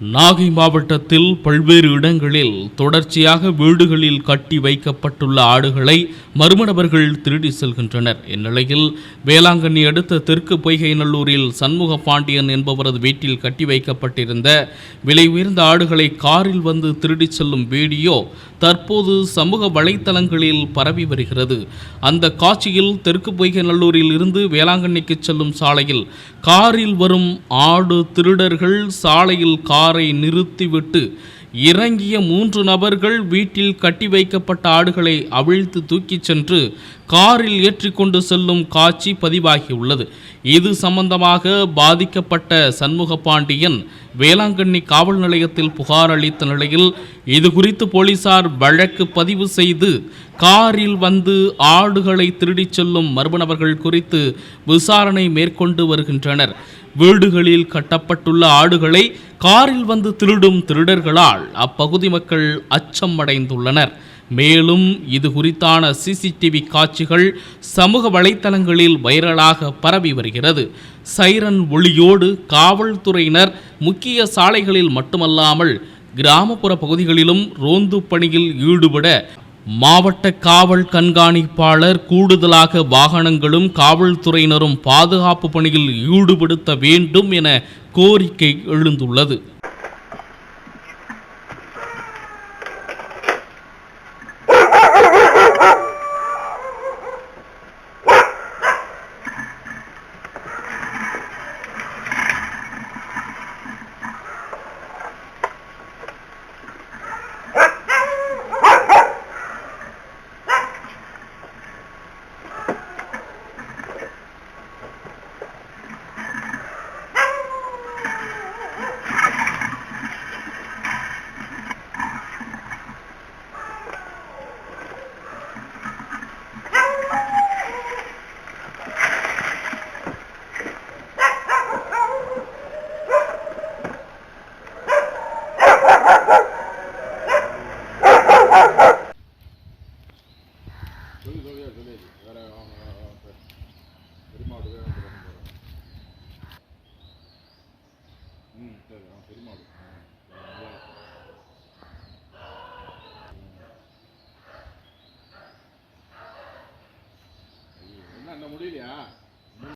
நாகை மாவட்டத்தில் பல்வேறு இடங்களில் தொடர்ச்சியாக வீடுகளில் கட்டி வைக்கப்பட்டுள்ள ஆடுகளை மர்ம நபர்கள் திருடி செல்கின்றனர். இந்நிலையில் வேளாங்கண்ணி அடுத்த தெற்கு பொய்கைநல்லூரில் சண்முக பாண்டியன் என்பவரது வீட்டில் கட்டி வைக்கப்பட்டிருந்த விலை உயர்ந்த ஆடுகளை காரில் வந்து திருடி செல்லும் வீடியோ தற்போது சமூக வலைத்தளங்களில் பரவி வருகிறது. அந்த காட்சியில் தெற்கு பொய்கைநல்லூரில் இருந்து வேளாங்கண்ணிக்கு செல்லும் சாலையில் காரில் வரும் ஆடு திருடர்கள் சாலையில் கார் நிறுத்திவிட்டு இறங்கிய மூன்று நபர்கள் வீட்டில் கட்டி வைக்கப்பட்ட ஆடுகளை அவிழ்த்து தூக்கிச் சென்று காரில் ஏற்றிக்கொண்டு செல்லும் காட்சி பதிவாகியுள்ளது. இது சம்பந்தமாக பாதிக்கப்பட்ட சண்முக பாண்டியன் வேளாங்கண்ணி காவல் நிலையத்தில் புகார் அளித்த நிலையில் இதுகுறித்து போலீசார் வழக்கு பதிவு செய்து காரில் வந்து ஆடுகளை திருடிச் செல்லும் மர்ம நபர்கள் குறித்து விசாரணை மேற்கொண்டு வருகின்றனர். வீடுகளில் கட்டப்பட்டுள்ள ஆடுகளை காரில் வந்து திருடும் திருடர்களால் அப்பகுதி மக்கள் அச்சம் அடைந்துள்ளனர் மேலும் இது குறித்தான சிசிடிவி காட்சிகள் சமூக வலைத்தளங்களில் வைரலாக பரவி வருகிறது. சைரன் ஒளியோடு காவல்துறையினர் முக்கிய சாலைகளில் மட்டுமல்லாமல் கிராமப்புற பகுதிகளிலும் ரோந்து பணியில் ஈடுபட மாவட்ட காவல் கண்காணிப்பாளர் கூடுதலாக வாகனங்களும் காவல்துறையினரும் பாதுகாப்பு பணியில் ஈடுபடுத்த வேண்டும் என கோரிக்கை எழுந்துள்ளது. சொல்லி சொல்லியா சொல்லி வேறு அவங்க பெருமாடு ம் சரி பெருமாடு ஆ, என்ன என்ன முடியலையா?